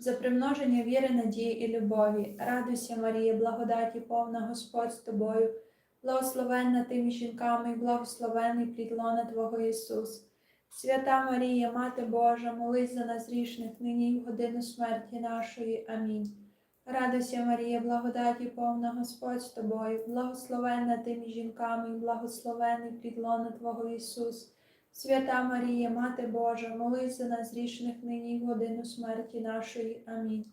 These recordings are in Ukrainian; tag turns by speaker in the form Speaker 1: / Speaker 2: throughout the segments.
Speaker 1: За примноження віри, надії і любові, радуйся, Марія, благодаті повна Господь з тобою, благословенна тими жінками, благословений плід лона Твого Ісус. Свята Марія, Мати Божа, молись за нас грішних, нині і в годину смерті нашої. Амінь. Радуйся, Марія, благодаті повна Господь з тобою, благословенна тими жінками, благословений плід лона Твого Ісус. Свята Марія, Мати Божа, молись за нас грішних нині в годину смерті нашої. Амінь.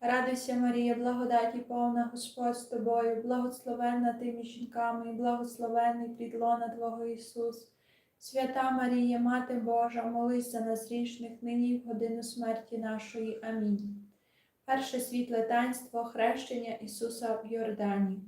Speaker 1: Радуйся, Марія, благодаті повна Господь з тобою, благословенна тими жінками, і благословений плід лона Твого Ісус. Свята Марія, Мати Божа, молись за нас грішних нині в годину смерті нашої. Амінь. Перше світле таїнство хрещення Ісуса в Йордані.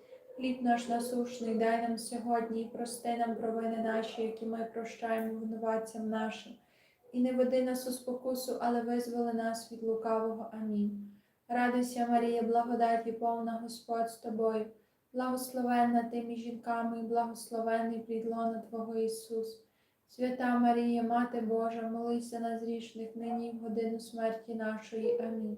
Speaker 1: Хліб наш насушний дай нам сьогодні і прости нам провини наші, які ми прощаємо винуватцям нашим. І не веди нас у спокусу, але визволи нас від лукавого. Амінь. Радуйся, Марія, благодаті повна Господь з тобою, благословенна ти між жінками, і благословенний плід лона Твого Ісус. Свята Марія, Мати Божа, молись за нас грішних, нині в годину смерті нашої. Амінь.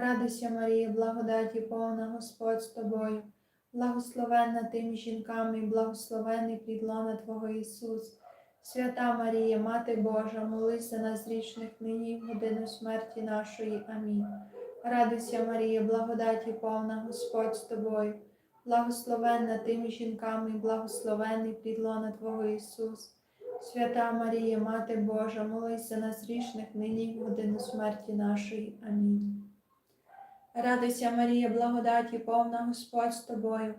Speaker 1: Радуйся, Марія, благодаті повна Господь з тобою, благословенна ти між жінками, і благословений плід лона Твого Ісус. Свята Марія, Мати Божа, молись за нас грішних нині в годину смерті нашої. Амінь. Радуйся, Марія, благодаті повна Господь з тобою, благословенна ти між жінками, благословений плід лона Твого Ісус. Свята Марія, Мати Божа, молись за нас грішних нині в годину смерті нашої. Амінь. Радуйся, Марія, благодаті повна Господь з тобою,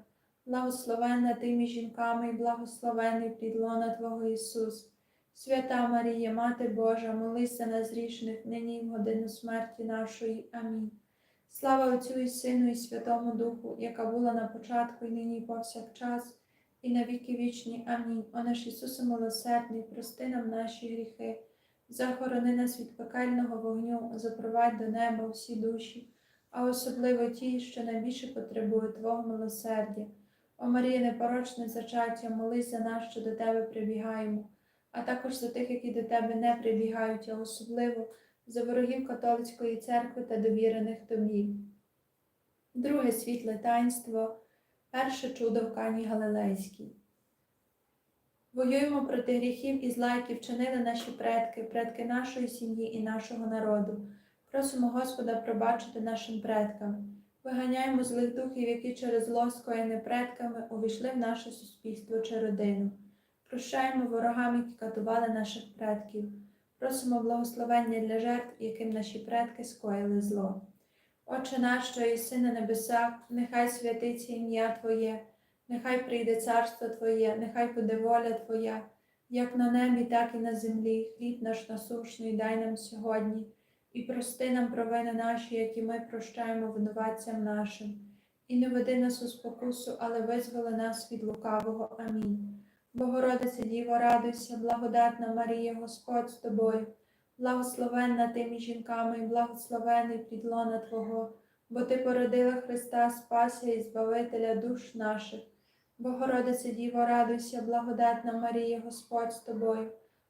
Speaker 1: благословенна ти між жінками і благословений плід лона Твого Ісус. Свята Марія, Мати Божа, молись за нас грішних нині в годину смерті нашої. Амінь. Слава Отцю і Сину, і Святому Духу, яка була на початку, і нині, і повсякчас, і на віки вічні. Амінь. О наш Ісусе милосердний, прости нам наші гріхи, захорони нас від пекельного вогню, запровадь до неба всі душі, а особливо ті, що найбільше потребують Твого милосердя. О Марія, непорочне зачаття, молись за нас, що до Тебе прибігаємо, а також за тих, які до Тебе не прибігають, а особливо за ворогів католицької церкви та довірених тобі. Друге світле таїнство, перше чудо в Кані Галилейській. Воюємо проти гріхів і зла, які вчинили наші предки, предки нашої сім'ї і нашого народу. Просимо Господа пробачити нашим предкам. Виганяємо злих духів, які через зло скоєне предками увійшли в наше суспільство чи родину. Прощаємо ворогам, які катували наших предків. Просимо благословення для жертв, яким наші предки скоїли зло. Отче наш, що єси на небесах, нехай святиться ім'я Твоє, нехай прийде царство Твоє, нехай буде воля Твоя, як на небі, так і на землі. Хліб наш насущний дай нам сьогодні, і прости нам провини наші, які ми прощаємо винуватцям нашим. І не веди нас у спокусу, але визволи нас від лукавого. Амінь. Богородице Діво, радуйся, благодатна Марія, Господь з тобою, благословенна ти між жінками, і благословений плід лона Твого, бо Ти породила Христа Спася і Збавителя душ наших. Богородице Діво, радуйся, благодатна Марія, Господь з тобою,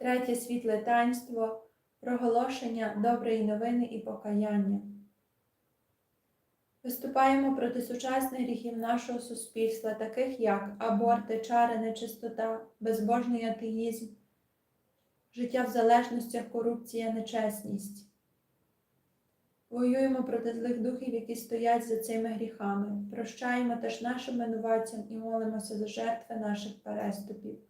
Speaker 1: Третє світле таїнство проголошення доброї новини і покаяння. Виступаємо проти сучасних гріхів нашого суспільства, таких як аборти, чари, нечистота, безбожний атеїзм, життя в залежностях, корупція, нечесність. Воюємо проти злих духів, які стоять за цими гріхами. Прощаємо теж нашим винуватцям і молимося за жертви наших переступів.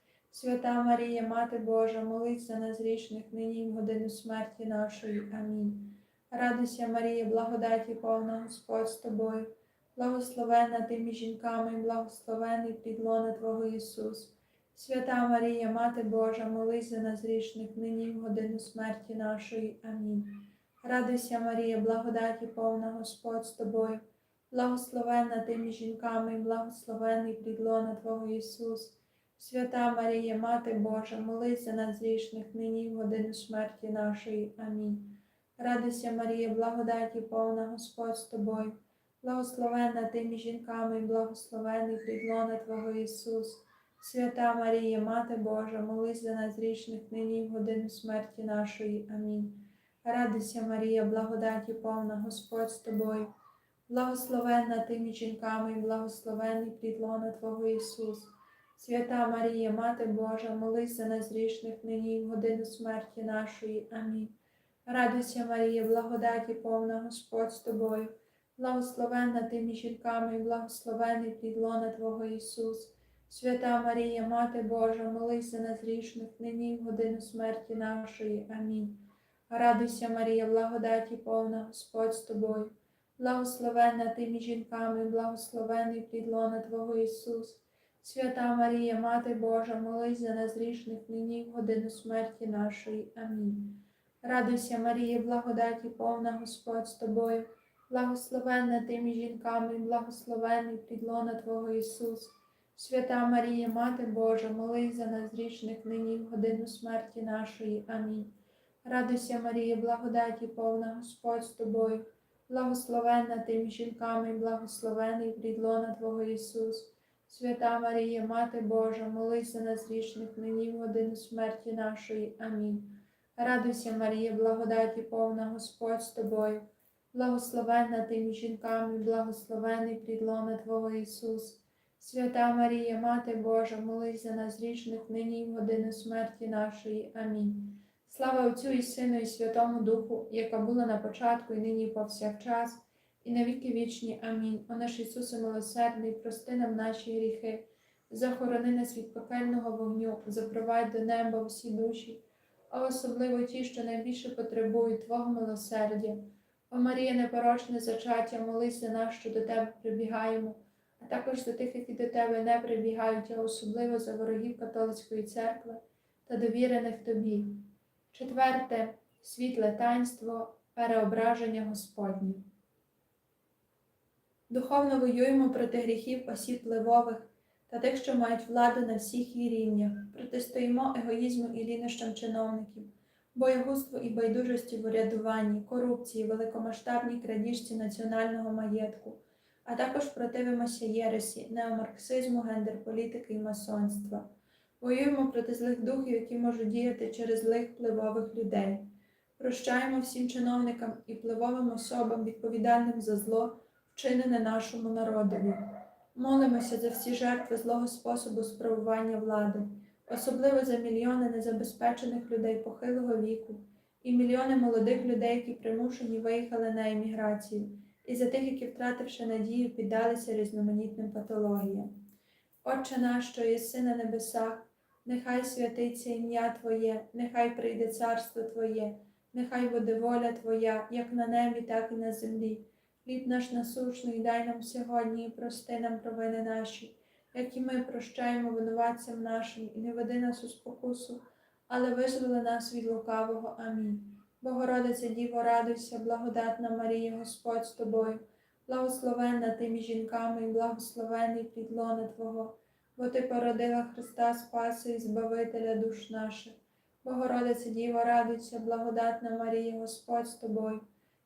Speaker 1: Свята Марія, Мати Божа, молись за нас грішних, нині і в годину смерті нашої. Амінь. Радуйся, Марія, благодаті повна Господь з тобою, благословенна ти між жінками, благословений плід лона Твого Ісус. Свята Марія, Мати Божа, молись за нас грішних, нині в годину смерті нашої. Амінь. Радуйся, Марія, благодаті повна Господь з тобою, благословенна ти між жінками, благословений плід лона Твого Ісус. Свята Марія, Мати Божа, молись за нас грішних, нині в годину смерті нашої. Амінь. Радуйся, Марія, благодаті повна Господь з тобою, благословенна ти між жінками, благословений плід Твого Ісус. Свята Марія, Мати Божа, молись за нас грішних, нині в годину смерті нашої. Амінь. Радуйся, Марія, благодаті повна Господь з тобою, благословенна ти між жінками, благословений плід Твого Ісус. Свята Марія, Мати Божа, молись за нас грішних, нині і в годину смерті нашої. Амінь. Радуйся, Марія, благодаті повна Господь з тобою, благословенна ти між жінками, і благословений плід лона Твого Ісус. Свята Марія, Мати Божа, молись за нас грішних, нині і в годину смерті нашої. Амінь. Радуйся, Марія, благодаті повна Господь з тобою, благословенна ти між жінками, і благословений плід лона Твого Ісус. Свята Марія, Мати Божа, молись за нас грішних, нині в годину смерті нашої. Амінь. Радуйся, Марія, благодаті повна Господь з тобою, благословенна ти між жінками, і благословений плід Твого Ісус. Свята Марія, Мати Божа, молись за нас грішних, нині в годину смерті нашої. Амінь. Радуйся, Марія, благодаті повна Господь з тобою, благословенна ти жінками, благословений плід лона Твого Ісус. Свята Марія, Мати Божа, молись за нас грішних, нині в годину смерті нашої. Амінь. Радуйся, Марія, благодаті повна Господь з тобою, благословенна ти між жінками, благословений плід лона Твого Ісус. Свята Марія, Мати Божа, молись за нас грішних, нині в годину смерті нашої. Амінь. Слава Отцю і Сину, і Святому Духу, яка була на початку, і нині, повсякчас, і на віки вічні. Амінь. О наш Ісусе милосердний, прости нам наші гріхи, захорони нас від пекельного вогню, запровадь до неба всі душі, а особливо ті, що найбільше потребують Твого милосердя. О Марія, непорочне зачаття, молись за нас, що до Тебе прибігаємо, а також за тих, які до Тебе не прибігають, а особливо за ворогів католицької церкви та довірених Тобі. Четверте світле таїнство переображення Господнє. Духовно воюємо проти гріхів осіб впливових та тих, що мають владу на всіх її рівнях, протистоїмо егоїзму і лінощам чиновників, боягузтву і байдужості в урядуванні, корупції, великомасштабній крадіжці національного маєтку, а також противимося єресі, неомарксизму, гендерполітики і масонства. Воюємо проти злих духів, які можуть діяти через злих впливових людей. Прощаємо всім чиновникам і впливовим особам, відповідальним за зло, вчинене нашому народові. Молимося за всі жертви злого способу справування влади, особливо за мільйони незабезпечених людей похилого віку і мільйони молодих людей, які примушені виїхали на еміграцію, і за тих, які, втративши надію, піддалися різноманітним патологіям. Отче наш, що єси на небесах, нехай святиться ім'я Твоє, нехай прийде царство Твоє, нехай буде воля Твоя, як на небі, так і на землі. Хліб наш насушний дай нам сьогодні і прости нам провини наші, як і ми прощаємо винуватцям нашим, і не веди нас у спокусу, але визволи нас від лукавого. Амінь. Богородиця Діво, радуйся, благодатна Марія, Господь з тобою, благословенна ти між жінками, і благословений плід лона Твого, бо Ти породила Христа Спаси і Збавителя душ наших. Богородиця Діво, радуйся, благодатна Марія, Господь з тобою,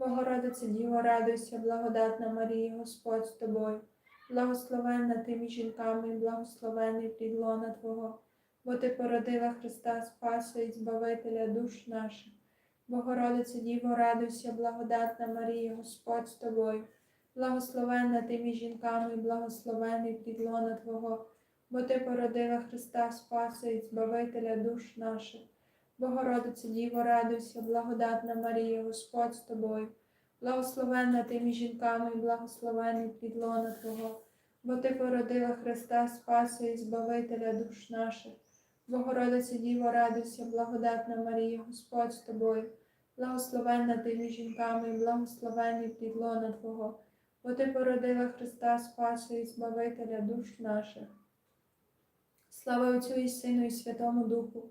Speaker 1: Богородице Діво, радуйся, благодатна Марія, Господь з тобою. Благословенна ти між жінками, і благословений плід Твого, бо Ти породила Христа Спаси і Збавителя душ наших. Богородице Діво, радуйся, благодатна Марія, Господь з тобою. Благословенна ти між жінками, благословений плід лона Твого, бо Ти породила Христа Спаси і Збавителя душ наших. Богородице Діво, радуйся, благодатна Марія, Господь з тобою. Благословенна ти між жінками, і благословений плід лона Твого, бо Ти породила Христа Спаси і Збавителя душ наших. Богородице Діво, радуйся, благодатна Марія, Господь з тобою. Благословенна ти між жінками, і благословений плід лона Твого, бо Ти породила Христа Спаси і Збавителя душ наших. Слава Отцю і Сину, і Святому Духу,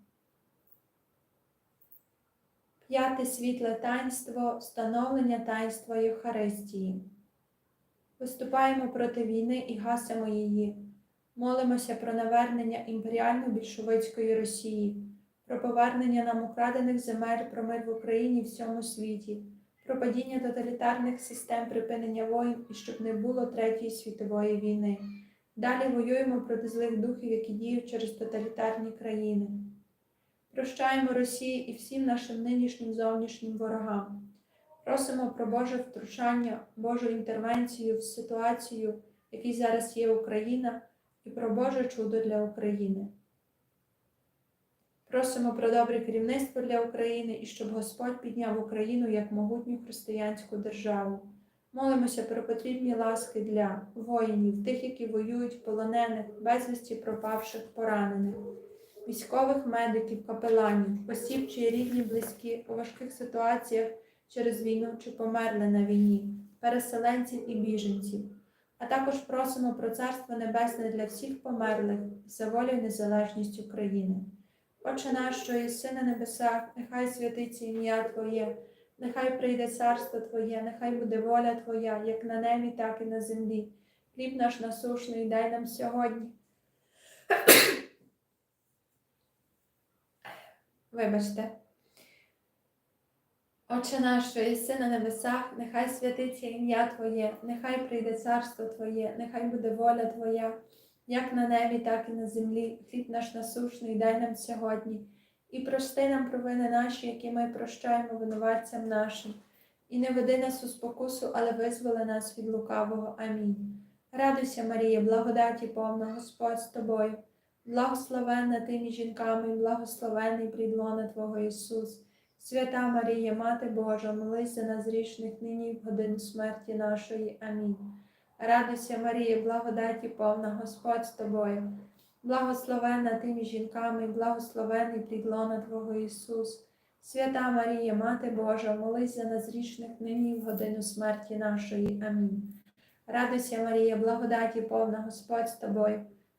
Speaker 1: П'яте світле таїнство встановлення таїнства Євхаристії. Виступаємо проти війни і гасимо її. Молимося про навернення імперіально-більшовицької Росії, про повернення нам украдених земель, про мир в Україні і всьому світі, про падіння тоталітарних систем припинення воїн і щоб не було Третьої світової війни. Далі воюємо проти злих духів, які діють через тоталітарні країни. Прощаємо Росії і всім нашим нинішнім зовнішнім ворогам. Просимо про Боже втручання, Божу інтервенцію в ситуацію, в якій зараз є Україна, і про Боже чудо для України. Просимо про добре керівництво для України і щоб Господь підняв Україну як могутню християнську державу. Молимося про потрібні ласки для воїнів, тих, які воюють, полонених, безвісті пропавших, поранених, військових медиків, капеланів, осіб, чиї рідні, близькі у важких ситуаціях через війну чи померли на війні, переселенців і біженців. А також просимо про Царство Небесне для всіх померлих за волю і незалежність України. Отче наш, що єси на небесах, нехай святиться ім'я Твоє, нехай прийде царство Твоє, нехай буде воля Твоя, як на небі, так і на землі. Хліб наш насушний дай нам сьогодні. Вибачте. Отче наш, що на небесах, нехай святиться ім'я Твоє, нехай прийде царство Твоє, нехай буде воля Твоя, як на небі, так і на землі. Хліб наш насушний дай нам сьогодні. І прости нам провини наші, які ми прощаємо винуватцям нашим. І не веди нас у спокусу, але визволи нас від лукавого. Амінь. Радуйся, Марія, благодаті повна Господь з тобою. Благословенна ти між жінками, і благословений плід Твого Ісус. Свята Марія, Мати Божа, молись за нас грішних нині в годину смерті нашої. Амінь. Радуйся, Марія, благодаті повна Господь з тобою. Благословенна ти між жінками, благословений плід Твого Ісус. Свята Марія, Мати Божа, молись за нас грішних нині в годину смерті нашої. Амінь. Радуйся, Марія, благодаті повна Господь з тобою.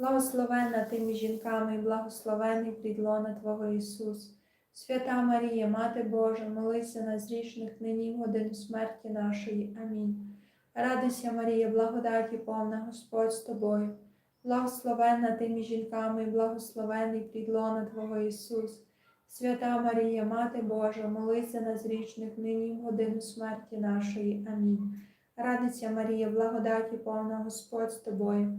Speaker 1: благословенна ти між жінками, і благословений плід лона Твого Ісус. Свята Марія, Мати Божа, молись за нас грішних нині в годину смерті нашої. Амінь. Радуйся, Марія, благодаті повна, Господь з тобою, благословенна ти між жінками, і благословений плід лона Твого Ісус. Свята Марія, Мати Божа, молись за нас грішних нині в годину смерті нашої. Амінь. Радуйся, Марія, благодаті повна Господь з тобою,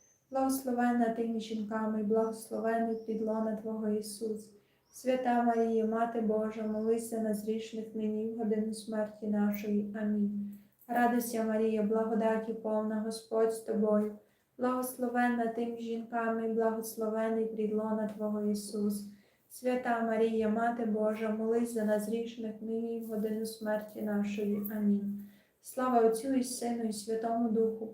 Speaker 1: благословенна ти між жінками, благословений плід Твого Ісус. Свята Марія, Мати Божа, молись за нас грішних нині в годину смерті нашої. Амінь. Радуйся, Марія, благодаті повна Господь з тобою, благословенна ти жінками, благословений плід лона Твого Ісус. Свята Марія, Мати Божа, молись за нас грішних нині в годину смерті нашої. Амінь. Слава Отцю і Сину, і Святому Духу,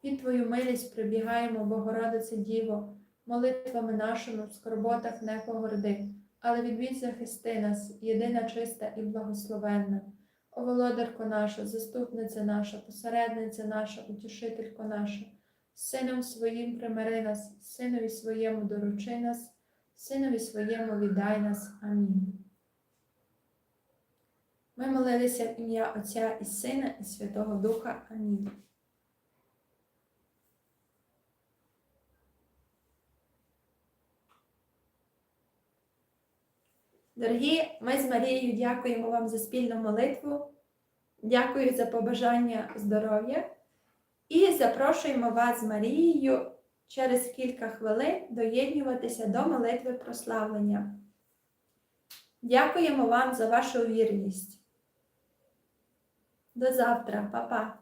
Speaker 1: Під Твою милість прибігаємо, Богородице Діво, молитвами нашими в скорботах не погорди, але відвідь захисти нас, єдина чиста і благословенна. О володарко наша, заступниця наша, посередниця наша, утішителько наша, Сином своїм примири нас, Синові своєму доручи нас, Синові своєму віддай нас. Амінь. Ми молилися в ім'я Отця і Сина, і Святого Духа. Амінь. Дорогі, ми з Марією дякуємо вам за спільну молитву. Дякую за побажання здоров'я. І запрошуємо вас з Марією через кілька хвилин доєднюватися до молитви прославлення. Дякуємо вам за вашу вірність. До завтра, Па-па.